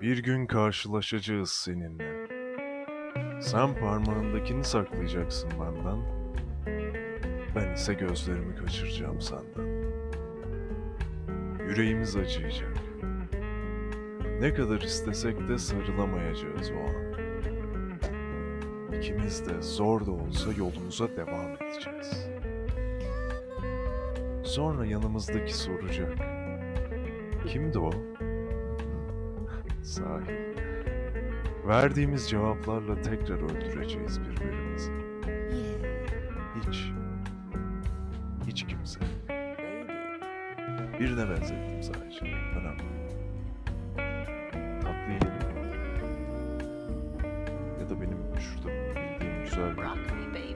Bir gün karşılaşacağız seninle. Sen parmağındakini saklayacaksın benden. Ben ise gözlerimi kaçıracağım senden. Yüreğimiz acıyacak. Ne kadar istesek de sarılamayacağız o an. İkimiz de zor da olsa yolumuza devam edeceğiz. Sonra yanımızdaki soracak. Kimdi o? Sahi. Verdiğimiz cevaplarla tekrar öldüreceğiz birbirimizi. Hiç. Hiç kimse. Birine benzettim sadece. Önemli. Tatlı yiyelim? Ya da benim şurada bildiğim güzel bir Rock me, baby.